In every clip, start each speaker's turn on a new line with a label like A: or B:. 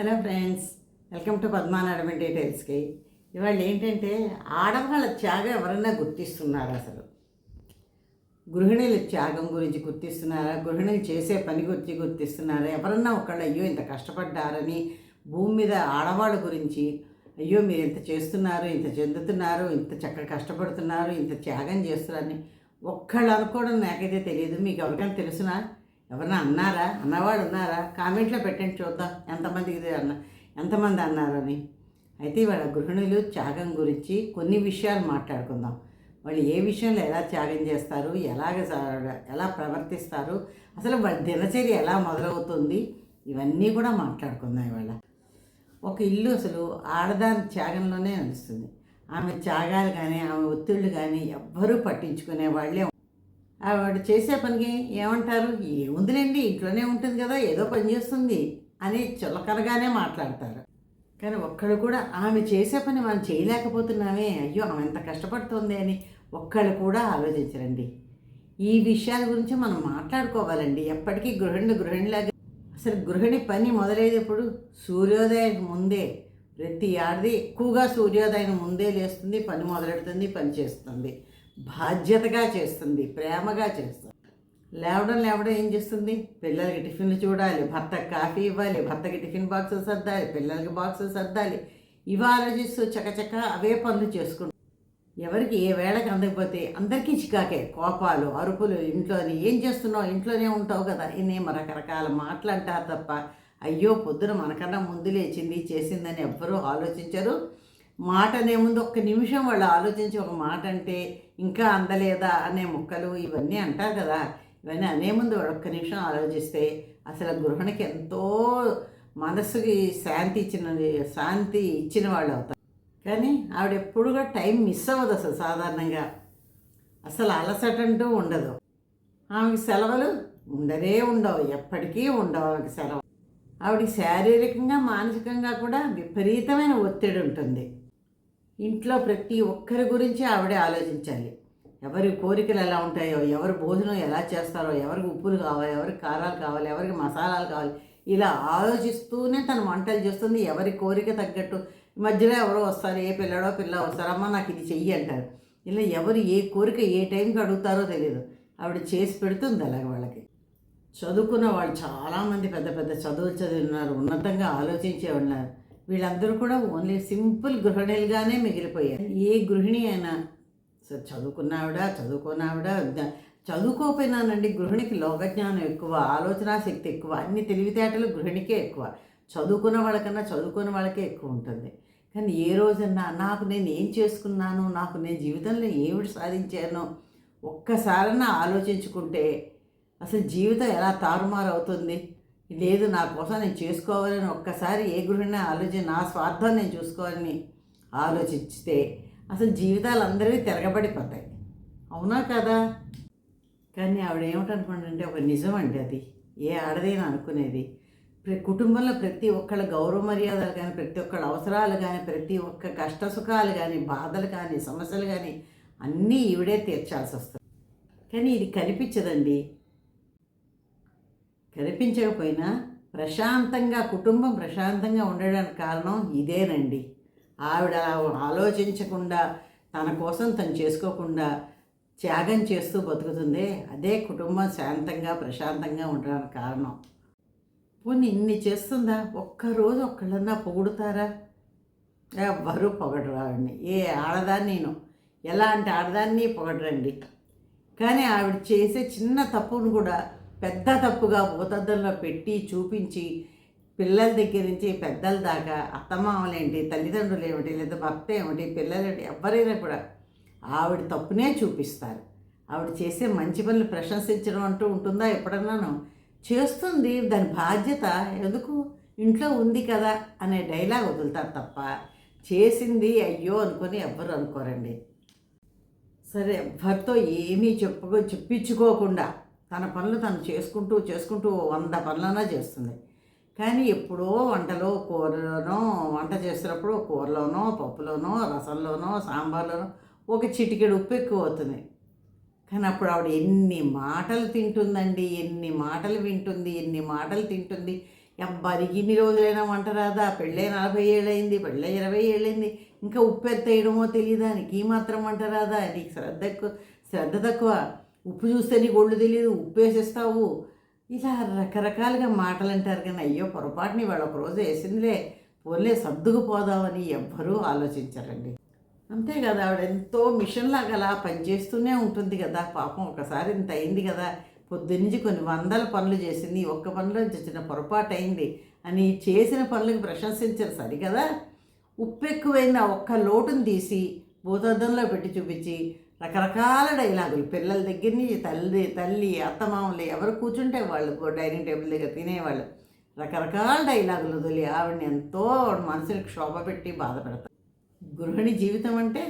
A: Hello friends welcome to పద్మానాడమి డీటెయిల్స్కి. ఇవాళ ఏంటంటే ఆడవాళ్ళ త్యాగం ఎవరన్నా గుర్తిస్తున్నారు అసలు? గృహిణుల త్యాగం గురించి గుర్తిస్తున్నారా? గృహిణులు చేసే పని గురించి గుర్తిస్తున్నారా? ఎవరన్నా ఒకళ్ళు అయ్యో ఇంత కష్టపడ్డారని భూమి మీద ఆడవాళ్ళ గురించి అయ్యో మీరు ఇంత చేస్తున్నారు ఇంత చెందుతున్నారు ఇంత చక్కగా కష్టపడుతున్నారు ఇంత త్యాగం చేస్తున్నారని ఒక్కళ్ళు అనుకోవడం నాకైతే తెలియదు. మీకు ఎవరికైనా తెలుసునా? ఎవరన్నా అన్నారా? అన్నవాడు ఉన్నారా? కామెంట్లో పెట్టండి చూద్దాం. ఎంతమంది ఇది అన్న ఎంతమంది అన్నారని. అయితే ఇవాళ గృహిణులు త్యాగం గురించి కొన్ని విషయాలు మాట్లాడుకుందాం. వాళ్ళు ఏ విషయంలో ఎలా త్యాగం చేస్తారు? ఎలాగ ఎలా ప్రవర్తిస్తారు? అసలు వాళ్ళ దినచర్య ఎలా మొదలవుతుంది? ఇవన్నీ కూడా మాట్లాడుకుందాం ఇవాళ. ఒక ఇల్లు అసలు ఆడదాని త్యాగంలోనే నడుస్తుంది ఆమె త్యాగాలు కానీ ఆమె ఒత్తిళ్ళు కానీ ఎవ్వరూ పట్టించుకునే వాళ్ళే ఆవిడ చేసే పనికి ఏమంటారు? ఏముందిలేండి ఇంట్లోనే ఉంటుంది కదా ఏదో పని చేస్తుంది అని చులకనగానే మాట్లాడతారు. కానీ ఒక్కడు కూడా ఆమె చేసే పని మనం చేయలేకపోతున్నామే అయ్యో ఆమె ఎంత కష్టపడుతుంది అని ఒక్కళ్ళు కూడా ఆలోచించరండి. ఈ విషయాల గురించి మనం మాట్లాడుకోవాలండి. ఎప్పటికీ గృహిణి గృహిణిలాగా అసలు గృహిణి పని మొదలయ్యేటప్పుడు సూర్యోదయం ముందే ప్రతి ఆడది ఎక్కువగా సూర్యోదయం ముందే లేస్తుంది పని మొదలెడుతుంది పని చేస్తుంది. బాధ్యతగా చేస్తుంది ప్రేమగా చేస్తుంది. లేవడం లేవడం ఏం చేస్తుంది? పిల్లలకి టిఫిన్లు చూడాలి భర్తకి కాఫీ ఇవ్వాలి భర్తకి టిఫిన్ బాక్సెస్ సర్దాలి పిల్లలకి బాక్సెస్ సర్దాలి. ఇవి ఆలోచిస్తూ చకచక అవే పనులు చేసుకుంటాం. ఎవరికి ఏ వేళకి అందకపోతే అందరికీ చికాకే కోపాలు అరుపులు ఇంట్లోని ఏం చేస్తున్నావు ఇంట్లోనే ఉంటావు కదా ఇన్ని రకరకాల మాటలు అంటారు తప్ప అయ్యో పొద్దున మనకన్నా ముందు లేచింది చేసిందని ఎవ్వరూ ఆలోచించరు. మాట ముందు ఒక్క నిమిషం వాళ్ళు ఆలోచించి ఒక మాట అంటే ఇంకా అందలేదా అనే ముక్కలు ఇవన్నీ అంటారు కదా. ఇవన్నీ అనే ముందు వాళ్ళు ఒక్క నిమిషం ఆలోచిస్తే అసలు గృహిణికి ఎంతో మనసుకి శాంతి ఇచ్చిన శాంతి ఇచ్చిన వాళ్ళు అవుతారు. కానీ ఆవిడ ఎప్పుడు కూడా టైం మిస్ అవ్వదు అసలు సాధారణంగా. అసలు అలసట అంటూ ఉండదు. ఆమెకి సెలవులు ఉండనే ఉండవు ఎప్పటికీ ఉండవు ఆమెకి సెలవు. ఆవిడకి శారీరకంగా మానసికంగా కూడా విపరీతమైన ఒత్తిడి ఉంటుంది. ఇంట్లో ప్రతి ఒక్కరి గురించి ఆవిడే ఆలోచించాలి. ఎవరి కోరికలు ఎలా ఉంటాయో ఎవరి భోజనం ఎలా చేస్తారో ఎవరికి ఉప్పులు కావాలి ఎవరికి కారాలు కావాలి ఎవరికి మసాలాలు కావాలి ఇలా ఆలోచిస్తూనే తను వంటలు చేస్తుంది. ఎవరి కోరిక తగ్గట్టు మధ్యలో ఎవరో వస్తారు ఏ పిల్లడో పిల్ల వస్తారమ్మా నాకు ఇది చెయ్యి అంటారు. ఇలా ఎవరు ఏ కోరిక ఏ టైంకి అడుగుతారో తెలియదు. ఆవిడ చేసి పెడుతుంది అలాగ వాళ్ళకి. చదువుకున్న వాళ్ళు చాలామంది పెద్ద పెద్ద చదువులు చదివినారు ఉన్నతంగా ఆలోచించే ఉన్నారు. వీళ్ళందరూ కూడా ఓన్లీ సింపుల్ గృహిణులుగానే మిగిలిపోయారు. ఏ గృహిణి అయినా సరే చదువుకున్నావిడా చదువుకున్నావిడ చదువుకోకపోయినానండి గృహిణికి లోకజ్ఞానం ఎక్కువ ఆలోచన శక్తి ఎక్కువ అన్ని తెలివితేటలు గృహిణికే ఎక్కువ. చదువుకున్న వాళ్ళకన్నా చదువుకున్న వాళ్ళకే ఎక్కువ ఉంటుంది. కానీ ఏ రోజన్నా నాకు నేను ఏం చేసుకున్నాను నాకు నేను జీవితంలో ఏమిటి సాధించానో ఒక్కసారన్నా ఆలోచించుకుంటే అసలు జీవితం ఎలా తారుమారు అవుతుంది లేదు నా కోసం నేను చేసుకోవాలని ఒక్కసారి ఏ గృహిణి ఆలోచన నా స్వార్థం నేను చూసుకోవాలని ఆలోచిస్తే అసలు జీవితాలు అందరివి తిరగబడిపోతాయి. అవునా కదా? కానీ ఆవిడ ఏమిటనుకోండి ఒక నిజం అండి అది. ఏ ఆడదైనా అనుకునేది. కుటుంబంలో ప్రతి ఒక్కళ్ళ గౌరవ మర్యాదలు కానీ ప్రతి ఒక్కళ్ళ అవసరాలు కానీ ప్రతి ఒక్క కష్ట సుఖాలు కానీ బాధలు కానీ సమస్యలు కానీ అన్నీ ఈవిడే తీర్చాల్సి వస్తుంది కానీ ఇది కనిపించదండి. కనిపించకపోయినా ప్రశాంతంగా కుటుంబం ప్రశాంతంగా ఉండడానికి కారణం ఇదేనండి. ఆవిడ ఆలోచించకుండా తన కోసం తను చేసుకోకుండా త్యాగం చేస్తూ బతుకుతుంది అదే కుటుంబం శాంతంగా ప్రశాంతంగా ఉండడానికి కారణం. పోనీ ఇన్ని చేస్తుందా? ఒక్కరోజు ఒక్కళ్ళన్నా పొగుడుతారా? ఎవ్వరూ పొగడరు ఆవిడని. ఏ ఆడదాన్ని నేను ఎలాంటి ఆడదాన్ని పొగడరండి. కానీ ఆవిడ చేసే చిన్న తప్పును కూడా పెద్ద తప్పుగా భూతద్దంలో పెట్టి చూపించి పిల్లల దగ్గర నుంచి పెద్దల దాకా అత్తమామలేంటి తల్లిదండ్రులు ఏమిటి లేదా భర్త ఏమిటి పిల్లలు ఏమిటి ఎవరైనా కూడా ఆవిడ తప్పునే చూపిస్తారు. ఆవిడ చేసే మంచి పనులు ప్రశంసించడం అంటూ ఉంటుందా ఎప్పుడన్నాను? చేస్తుంది దాని బాధ్యత ఎందుకు? ఇంట్లో ఉంది కదా అనే డైలాగ్ వదులుతారు తప్ప చేసింది అయ్యో అనుకొని ఎవ్వరు అనుకోరండి. సరే ఎవ్వరితో ఏమీ చెప్పుకో చెప్పించుకోకుండా తన పనులు తను చేసుకుంటూ చేసుకుంటూ వంద పనులన్నా చేస్తుంది. కానీ ఎప్పుడో వంటలో కూరలోనో వంట చేస్తున్నప్పుడు కూరలోనో పప్పులోనో రసంలోనో సాంబార్లోనో ఒక చిటికెడు ఉప్పు ఎక్కువ అవుతుంది. కానీ అప్పుడు ఆవిడ ఎన్ని మాటలు తింటుందండి ఎన్ని మాటలు వింటుంది ఎన్ని మాటలు తింటుంది. ఎవ్వరికి ఇన్ని రోజులైనా వంట రాదా? పెళ్ళే నలభై ఏళ్ళయింది పెళ్ళే ఇరవై ఏళ్ళైంది ఇంకా ఉప్పు ఎంత వేయడమో తెలియదా? నీకు ఈ మాత్రం వంట రాదా? నీకు శ్రద్ధ ఎక్కువ శ్రద్ధ తక్కువ. ఉప్పు చూస్తే నీకు ఒళ్ళు తెలియదు ఉప్పు వేసేస్తావు ఇలా రకరకాలుగా మాటలు అంటారు కానీ అయ్యో పొరపాటుని వాళ్ళు ఒక రోజు వేసిందిలే. పోలే సర్దుకుపోదామని ఎవ్వరూ ఆలోచించారండి. అంతే కదా ఆవిడ ఎంతో మిషన్ లాగా అలా పనిచేస్తూనే ఉంటుంది కదా. పాపం ఒకసారి ఇంత అయింది కదా. పొద్దున్నుంచి కొన్ని వందల పనులు చేసింది ఒక్క పనిలో చిన్న పొరపాటు అయింది అని చేసిన పనులకు ప్రశంసించారు సరికదా ఉప్పు ఎక్కువైంది ఆ ఒక్క లోటును తీసి భూతద్దంలో పెట్టి చూపించి రకరకాల డైలాగులు. పిల్లల దగ్గర నుంచి తల్లి తల్లి అత్తమామలు ఎవరు కూర్చుంటే వాళ్ళు డైనింగ్ టేబుల్ దగ్గర తినేవాళ్ళు. రకరకాల డైలాగులు వదిలి ఆవిడని ఎంతో మనసులకు క్షోభ పెట్టి బాధ పెడతారు గృహిణి జీవితం అంటే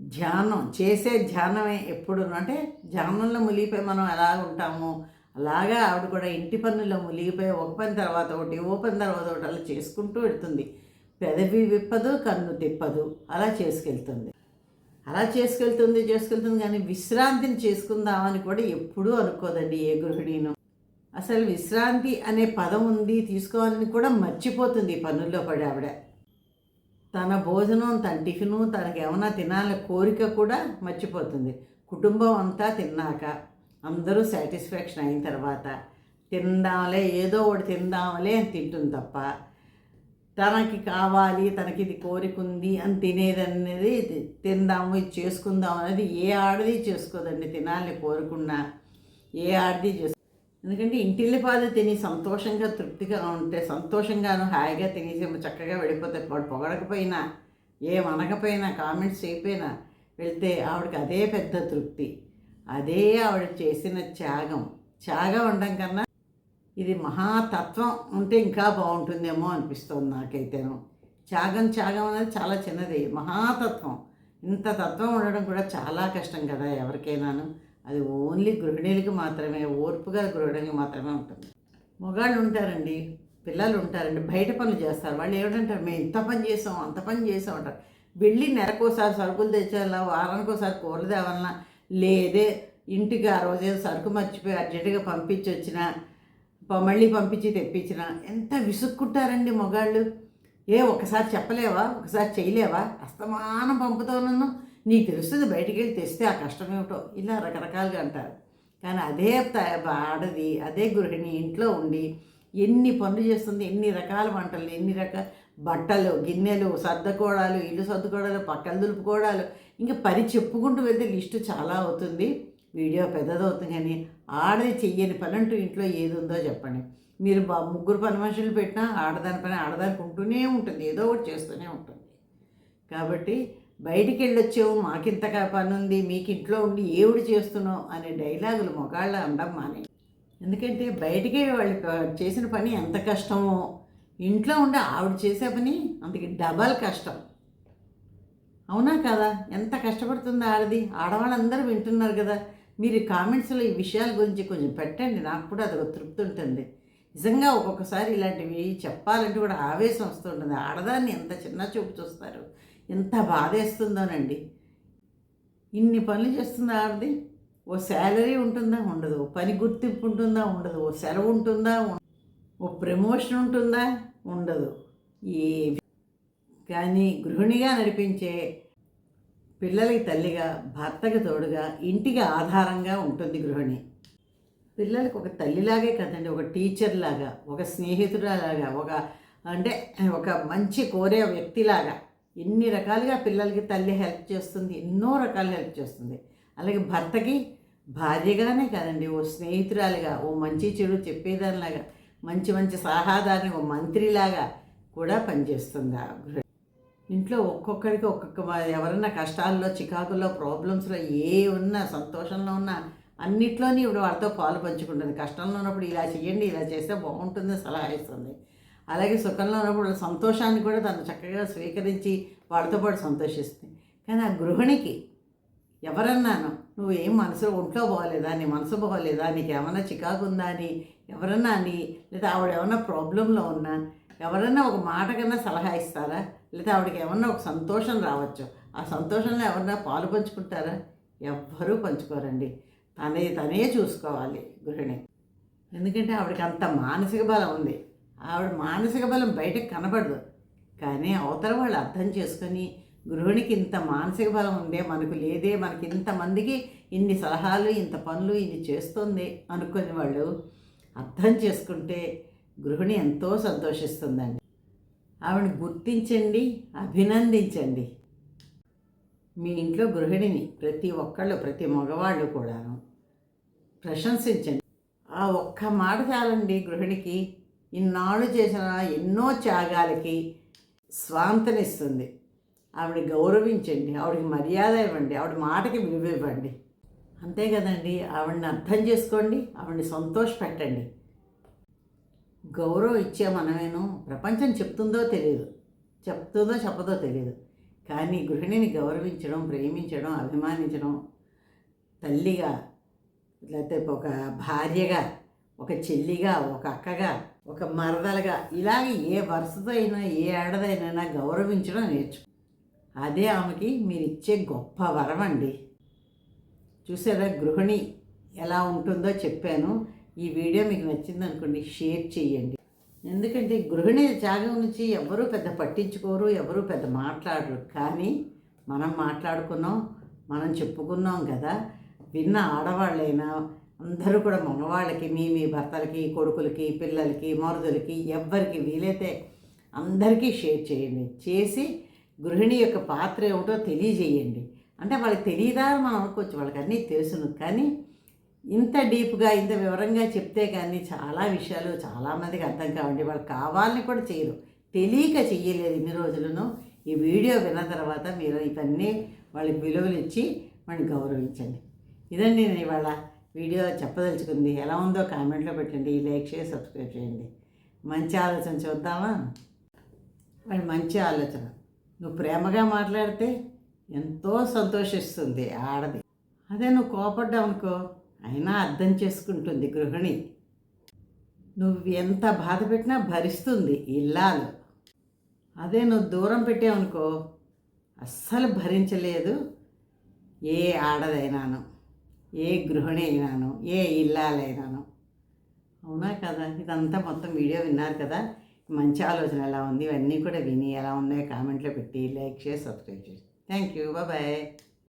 A: ధ్యానం. చేసే ధ్యానమే ఎప్పుడు అంటే ధ్యానంలో మునిగిపోయి మనం ఎలా ఉంటాము? అలాగా ఆవిడ కూడా ఇంటి పనుల్లో మునిగిపోయి ఒక పని తర్వాత ఒకటి ఓ పని తర్వాత ఒకటి అలా చేసుకుంటూ వెళ్తుంది. పెదవి విప్పదు కన్ను తిప్పదు. అలా చేసుకెళ్తుంది. అలా చేసుకెళ్తుంది చేసుకెళ్తుంది కానీ విశ్రాంతిని చేసుకుందామని కూడా ఎప్పుడూ అనుకోదండి ఏ గృహిణీను. అసలు విశ్రాంతి అనే పదం ఉంది తీసుకోవాలని కూడా మర్చిపోతుంది పనుల్లో పడి ఆవిడ. తన భోజనం తన టిఫిను తనకి ఏమైనా తినాలని కోరిక కూడా మర్చిపోతుంది. కుటుంబం అంతా తిన్నాక అందరూ సాటిస్ఫాక్షన్ అయిన తర్వాత తిందాంలే ఏదో ఒకటి తిందాంలే అని తింటుంది తప్ప తనకి కావాలి తనకి ఇది కోరిక ఉంది అని తినేది అనేది తిందాము ఇది చేసుకుందాం అనేది ఏ ఆడది చేసుకోదండి తినాలని కోరుకున్నా. ఏ ఆడది చేసు ఎందుకంటే ఇంటిల్లిపాది తిని సంతోషంగా తృప్తిగా ఉంటే సంతోషంగాను హాయిగా తినేసి చక్కగా వెళ్ళిపోతే వాడు పొగడకపోయినా ఏమనకపోయినా అనకపోయినా కామెంట్స్ చేయకపోయినా వెళ్తే ఆవిడకి అదే పెద్ద తృప్తి. అదే ఆవిడ చేసిన త్యాగం. త్యాగం ఉండడం కన్నా ఇది మహాతత్వం ఉంటే ఇంకా బాగుంటుందేమో అనిపిస్తుంది నాకైతేను. త్యాగం త్యాగం అనేది చాలా చిన్నది. మహాతత్వం. ఇంత తత్వం ఉండడం కూడా చాలా కష్టం కదా ఎవరికైనాను. అది ఓన్లీ గృహిణీలకి మాత్రమే ఓర్పుగా గృహిణికి మాత్రమే ఉంటుంది. మగాళ్ళు ఉంటారండి పిల్లలు ఉంటారండి బయట పనులు చేస్తారు. వాళ్ళు ఏమిటంటారు? మేము ఇంత పని చేసాం అంత పని చేసాం అంటారు. వెళ్ళి నెలకోసారి సరుకులు తెచ్చాలా వారానికి ఒకసారి కూరలు తేవాలన్నా లేదే ఇంటికి ఆ రోజు సరుకు మర్చిపోయి అర్జెంటుగా పంపించి వచ్చినా మళ్ళీ పంపించి తెప్పించిన. ఎంత విసుక్కుంటారండి మొగాళ్ళు. ఏ ఒకసారి చెప్పలేవా? ఒకసారి చేయలేవా? అస్తమానం పంపుతానన్ను నీకు తెలుస్తుంది బయటికి వెళ్ళి తెస్తే ఆ కష్టం ఏమిటో ఇలా రకరకాలుగా అంటారు. కానీ అదే త- ఆడది అదే గృహిణి ఇంట్లో ఉండి ఎన్ని పనులు చేస్తుంది ఎన్ని రకాల వంటలు ఎన్ని రకాల బట్టలు గిన్నెలు సర్దుకోవడాలు ఇల్లు సర్దుకోవడాలు పక్కలు దులుపుకోవడాలు. ఇంకా పని చెప్పుకుంటూ వెళ్తే లిస్టు చాలా అవుతుంది. వీడియో పెద్దదవుతుంది కానీ ఆడది చెయ్యని పని అంటూ ఇంట్లో ఏది ఉందో చెప్పండి. మీరు బా ముగ్గురు పని మనుషులు పెట్టినా ఆడదాని పని ఆడదానికి ఉంటూనే ఉంటుంది. ఏదో ఒకటి చేస్తూనే ఉంటుంది. కాబట్టి బయటికి వెళ్ళొచ్చావు మాకింత పని ఉంది మీకు ఇంట్లో ఉండి ఏవిడి చేస్తున్నావు అనే డైలాగులు మొగాళ్ళ అనడం మానే ఎందుకంటే బయటికి వాళ్ళు చేసిన పని ఎంత కష్టమో ఇంట్లో ఉండి ఆవిడ చేసే పని అందుకే డబల్ కష్టం. అవునా కదా? ఎంత కష్టపడుతుంది ఆడది ఆడవాళ్ళందరూ వింటున్నారు కదా మీరు కామెంట్స్లో ఈ విషయాల గురించి కొంచెం పెట్టండి. నాకు కూడా అదొక తృప్తి ఉంటుంది. నిజంగా ఒక్కొక్కసారి ఇలాంటివి చెప్పాలంటే కూడా ఆవేశం వస్తుంటుంది ఆడదాన్ని ఎంత చిన్న చూపు చూస్తారు? ఎంత బాధేస్తుందోనండి. ఇన్ని పనులు చేస్తుందా ఆడది ఓ శాలరీ ఉంటుందా? ఉండదు. పని గుర్తింపు ఉంటుందా? ఉండదు. ఓ సెలవు ఉంటుందా? ఓ ప్రమోషన్ ఉంటుందా? ఉండదు. ఏ కానీ గృహిణిగా నడిపించే పిల్లలకి తల్లిగా భర్తకి తోడుగా ఇంటికి ఆధారంగా ఉంటుంది గృహిణి. పిల్లలకు ఒక తల్లిలాగే కదండి ఒక టీచర్ లాగా ఒక స్నేహితురాలాగా ఒక అంటే ఒక మంచి కోరే వ్యక్తిలాగా. ఎన్ని రకాలుగా పిల్లలకి తల్లి హెల్ప్ చేస్తుంది ఎన్నో రకాలు హెల్ప్ చేస్తుంది. అలాగే భర్తకి భార్యగానే కాదండి ఓ స్నేహితురాలుగా ఓ మంచి చెడు చెప్పేదానిలాగా మంచి మంచి సలహాదారుని ఓ మంత్రిలాగా కూడా పనిచేస్తుంది ఆ ఇంట్లో ఒక్కొక్కరికి ఒక్కొక్క ఎవరన్నా కష్టాల్లో చికాకుల్లో ప్రాబ్లమ్స్లో ఏ ఉన్నా సంతోషంలో ఉన్నా అన్నిట్లోని ఇప్పుడు వాళ్ళతో పాలు పంచుకుంటుంది. కష్టంలో ఉన్నప్పుడు ఇలా చేయండి ఇలా చేస్తే బాగుంటుంది సలహా ఇస్తుంది. అలాగే సుఖంలో ఉన్నప్పుడు సంతోషాన్ని కూడా తను చక్కగా స్వీకరించి వాళ్ళతో పాటు సంతోషిస్తుంది. కానీ ఆ గృహిణికి ఎవరన్నాను నువ్వు ఏం మనసులో ఒంట్లో బాగోలేదా నీ మనసు బాగోలేదా? నీకు ఏమైనా చికాకు ఉందా అని ఎవరన్నా అని లేదా ఆవిడ ఏమైనా ప్రాబ్లంలో ఉన్నా ఎవరన్నా ఒక మాట కన్నా సలహా ఇస్తారా? లేదా ఆవిడకి ఏమన్నా ఒక సంతోషం రావచ్చు? ఆ సంతోషంలో ఎవరన్నా పాలు పంచుకుంటారా? ఎవ్వరూ పంచుకోరండి. తనే తనే చూసుకోవాలి గృహిణి. ఎందుకంటే ఆవిడకి అంత మానసిక బలం ఉంది. ఆవిడ మానసిక బలం బయటకు కనబడదు. కానీ అవతల వాళ్ళు అర్థం చేసుకొని గృహిణికి ఇంత మానసిక బలం ఉందే మనకు లేదే మనకి ఇంతమందికి ఇన్ని సలహాలు ఇంత పనులు ఇన్ని చేస్తుంది అనుకుని వాళ్ళు అర్థం చేసుకుంటే గృహిణి ఎంతో సంతోషిస్తుందండి. ఆవిడని గుర్తించండి అభినందించండి. మీ ఇంట్లో గృహిణిని ప్రతి ఒక్కళ్ళు ప్రతి మగవాళ్ళు కూడాను ప్రశంసించండి. ఆ ఒక్క మాట చాలండి గృహిణికి. ఇన్నాళ్ళు చేసిన ఎన్నో త్యాగాలకి స్వాంతనిస్తుంది. ఆవిడ గౌరవించండి ఆవిడకి మర్యాద ఇవ్వండి ఆవిడ మాటకి విలువ ఇవ్వండి. అంతే కదండి ఆవిడని అర్థం చేసుకోండి ఆవిడని సంతోషపెట్టండి. గౌరవం ఇచ్చే మనమేను ప్రపంచం చెప్తుందో తెలియదు. చెప్తుందో చెప్పదో తెలియదు. కానీ గృహిణిని గౌరవించడం ప్రేమించడం అభిమానించడం తల్లిగా లేకపోతే ఒక భార్యగా ఒక చెల్లిగా ఒక అక్కగా ఒక మరదలుగా ఇలాగ ఏ వరుసతో అయినా ఏ ఏడాదైనా గౌరవించడం నేర్చు. అదే ఆమెకి మీరు ఇచ్చే గొప్ప వరం అండి. చూసారా గృహిణి ఎలా ఉంటుందో చెప్పాను. ఈ వీడియో మీకు నచ్చింది అనుకోండి షేర్ చేయండి. ఎందుకంటే గృహిణి త్యాగం నుంచి ఎవరూ పెద్ద పట్టించుకోరు ఎవరూ పెద్ద మాట్లాడరు. కానీ మనం మాట్లాడుకున్నాం మనం చెప్పుకున్నాం కదా విన్న ఆడవాళ్ళైనా అందరూ కూడా మగవాళ్ళకి మీ మీ భర్తలకి కొడుకులకి పిల్లలకి మరుదులకి ఎవ్వరికి వీలైతే అందరికీ షేర్ చేయండి. చేసి గృహిణి యొక్క పాత్ర ఏమిటో తెలియజేయండి. అంటే వాళ్ళకి తెలియదా మనం అనుకోవచ్చు వాళ్ళకి అన్నీ తెలుసును. కానీ ఇంత డీప్గా ఇంత వివరంగా చెప్తే కానీ చాలా విషయాలు చాలామందికి అర్థం కావండి. వాళ్ళు కావాలని కూడా చేయరు. తెలియక చెయ్యలేదు ఇన్ని రోజులను. ఈ వీడియో విన్న తర్వాత మీరు ఇవన్నీ వాళ్ళకి విలువలు ఇచ్చి మనం గౌరవించండి. ఇదండి నేను ఇవాళ వీడియో చెప్పదలుచుకుంది. ఎలా ఉందో కామెంట్లో పెట్టండి. లైక్ చేసి సబ్స్క్రైబ్ చేయండి. మంచి ఆలోచన చూద్దామా? వాడి మంచి ఆలోచన. నువ్వు ప్రేమగా మాట్లాడితే ఎంతో సంతోషిస్తుంది ఆడది. అదే నువ్వు కోపడ్డావు అనుకో అయినా అర్థం చేసుకుంటుంది గృహిణి. నువ్వు ఎంత బాధ పెట్టినా భరిస్తుంది ఇల్లాలు అదే నువ్వు దూరం పెట్టావనుకో అస్సలు భరించలేదు ఏ ఆడదైనాను ఏ గృహిణి అయినాను ఏ ఇల్లాలైనాను. అవునా కదా? ఇదంతా మొత్తం వీడియో విన్నారు కదా? మంచి ఆలోచన ఎలా ఉంది? ఇవన్నీ కూడా విని ఎలా ఉన్నాయో? కామెంట్లో పెట్టి లైక్ చేసి సబ్స్క్రైబ్ చేసి. Thank you. బాయ్.